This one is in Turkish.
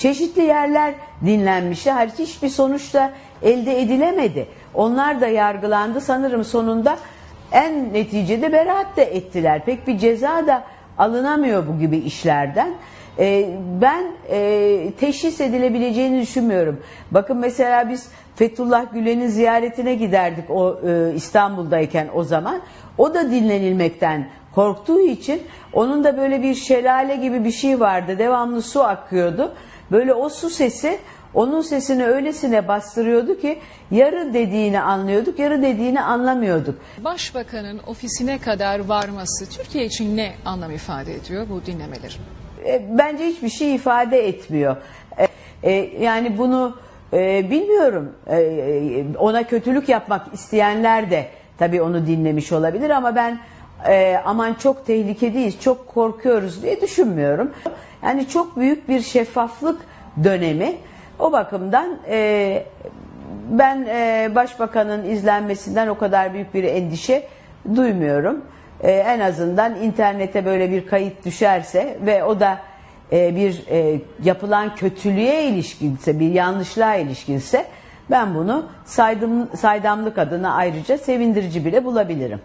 çeşitli yerler dinlenmişti. Hariç hiçbir sonuçta elde edilemedi. Onlar da yargılandı. Sanırım sonunda en neticede beraat de ettiler. Pek bir ceza da alınamıyor bu gibi işlerden. Ee, ben e, teşhis edilebileceğini düşünmüyorum. Bakın mesela biz Fethullah Gülen'in ziyaretine giderdik o e, İstanbul'dayken o zaman. O da dinlenilmekten korktuğu için onun da böyle bir şelale gibi bir şey vardı. Devamlı su akıyordu. Böyle o su sesi onun sesini öylesine bastırıyordu ki yarı dediğini anlıyorduk, yarı dediğini anlamıyorduk. Başbakanın ofisine kadar varması Türkiye için ne anlam ifade ediyor bu dinlemeler? E, bence hiçbir şey ifade etmiyor. E, e, yani bunu e, bilmiyorum. E, e, ona kötülük yapmak isteyenler de tabii onu dinlemiş olabilir ama ben e, aman çok tehlikedeyiz, çok korkuyoruz diye düşünmüyorum. Yani çok büyük bir şeffaflık dönemi. O bakımdan e, ben e, başbakanın izlenmesinden o kadar büyük bir endişe duymuyorum. E, en azından internete böyle bir kayıt düşerse ve o da e, bir e, yapılan kötülüğe ilişkinse, bir yanlışlığa ilişkinse ben bunu saydım, saydamlık adına ayrıca sevindirici bile bulabilirim.